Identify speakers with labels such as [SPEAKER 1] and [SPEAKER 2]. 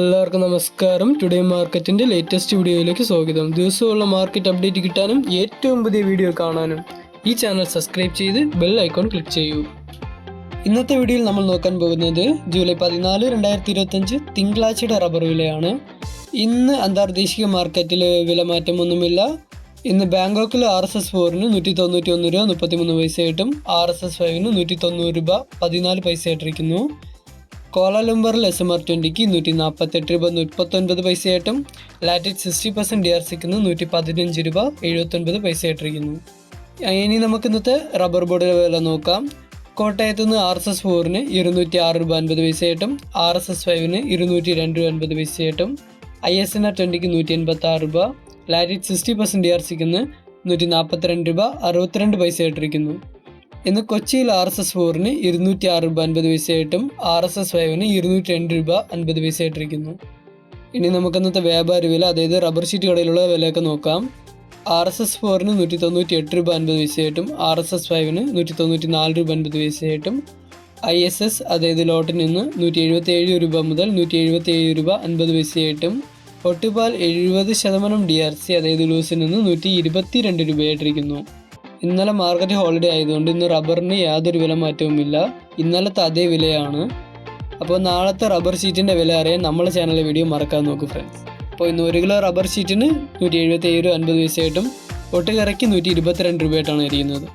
[SPEAKER 1] എല്ലാവർക്കും നമസ്കാരം. ടുഡേ മാർക്കറ്റിന്റെ ലേറ്റസ്റ്റ് വീഡിയോയിലേക്ക് സ്വാഗതം. ദിവസമുള്ള മാർക്കറ്റ് അപ്ഡേറ്റ് കിട്ടാനും ഏറ്റവും പുതിയ വീഡിയോ കാണാനും ഈ ചാനൽ സബ്സ്ക്രൈബ് ചെയ്ത് ബെൽ ഐക്കോൺ ക്ലിക്ക് ചെയ്യൂ. ഇന്നത്തെ വീഡിയോയിൽ നമ്മൾ നോക്കാൻ പോകുന്നത് ജൂലൈ പതിനാല് രണ്ടായിരത്തി ഇരുപത്തഞ്ച് തിങ്കളാഴ്ചയുടെ റബ്ബർ വിലയാണ്. ഇന്ന് അന്താർദേശിക മാർക്കറ്റിൽ വില മാറ്റമൊന്നുമില്ല. ഇന്ന് ബാങ്കോക്കിൽ ആർ എസ് എസ് ഫോറിന് നൂറ്റി തൊണ്ണൂറ്റി ഒന്ന് രൂപ മുപ്പത്തിമൂന്ന് പൈസയായിട്ടും ആർ എസ് എസ് ഫൈവിന് നൂറ്റി തൊണ്ണൂറ് രൂപ പതിനാല് പൈസയായിട്ടിരിക്കുന്നു കോലാലംബറിൽ എസ് എം ആർ ട്വന്റിക്ക് നൂറ്റി നാൽപ്പത്തെട്ട് രൂപ മുപ്പത്തൊൻപത് പൈസയായിട്ടും ലാറ്റിറ്റ് സിക്സ്റ്റി പെർസെന്റ് ഡി ആർ സിക്ക് നൂറ്റി പതിനഞ്ച് രൂപ എഴുപത്തൊൻപത് പൈസയായിട്ടിരിക്കുന്നു. ഇനി നമുക്ക് ഇന്നത്തെ റബ്ബർ ബോർഡിലെ വില നോക്കാം. കോട്ടയത്ത് നിന്ന് ആർ എസ് എസ് ഫോറിന് ഇരുന്നൂറ്റി ആറ് രൂപ അൻപത് പൈസയായിട്ടും ആർ എസ് എസ് ഫൈവിന് ഇരുന്നൂറ്റി രണ്ട് രൂപ അൻപത് പൈസയായിട്ടും ഐ എസ് എൻ ആർ ട്വന്റിക്ക് നൂറ്റി എൺപത്തി ആറ് രൂപ ലാറ്റിറ്റ് സിക്സ്റ്റി പെർസെന്റ് ഡി ആർ സിക്ക് നൂറ്റി നാൽപ്പത്തിരണ്ട് രൂപ അറുപത്തിരണ്ട് പൈസയായിട്ടിരിക്കുന്നു. ഇന്ന് കൊച്ചിയിൽ ആർ എസ് എസ് ഫോറിന് ഇരുന്നൂറ്റി ആറ് രൂപ അൻപത് പൈസയായിട്ടും ആർ എസ് എസ് ഫൈവിന് ഇരുന്നൂറ്റി രണ്ട് രൂപ അൻപത് പൈസയായിട്ടിരിക്കുന്നു. ഇനി നമുക്ക് ഇന്നത്തെ വ്യാപാര വില അതായത് റബ്ബർ ഷീറ്റ് കടയിലുള്ള വിലയൊക്കെ നോക്കാം. ആർ എസ് എസ് ഫോറിന് നൂറ്റി തൊണ്ണൂറ്റി എട്ട് രൂപ അൻപത് പൈസയായിട്ടും ആർ എസ് എസ് ഫൈവിന് നൂറ്റി തൊണ്ണൂറ്റി നാല് രൂപ അൻപത് പൈസയായിട്ടും ഐ എസ് എസ് അതായത് ലോട്ടിൽ നിന്ന് നൂറ്റി എഴുപത്തി ഏഴ് രൂപ മുതൽ നൂറ്റി എഴുപത്തി ഏഴ് രൂപ അൻപത് പൈസയായിട്ടും ഒട്ടുപാൽ എഴുപത് ശതമാനം ഡി ആർ സി അതായത് ലൂസിൽ നിന്ന് നൂറ്റി ഇരുപത്തി രണ്ട് രൂപയായിട്ടിരിക്കുന്നു. ഇന്നലെ മാർക്കറ്റ് ഹോളിഡേ ആയതുകൊണ്ട് ഇന്ന് റബ്ബറിന് യാതൊരു വില മാറ്റവുമില്ല ഇന്നലത്തെ അതേ വിലയാണ്. അപ്പോൾ നാളത്തെ റബ്ബർ ഷീറ്റിന്റെ വില അറിയാൻ നമ്മളെ ചാനലിലെ വീഡിയോ മറക്കാൻ നോക്കൂ ഫ്രണ്ട്സ് അപ്പോൾ ഇന്ന് ഒരു കിലോ റബ്ബർ ഷീറ്റിന് നൂറ്റി എഴുപത്തി ഏഴ് അൻപത് പൈസയായിട്ടും ഒട്ടുകറയ്ക്ക് നൂറ്റി ഇരുപത്തിരണ്ട് രൂപയായിട്ടാണ് എരിയുന്നത്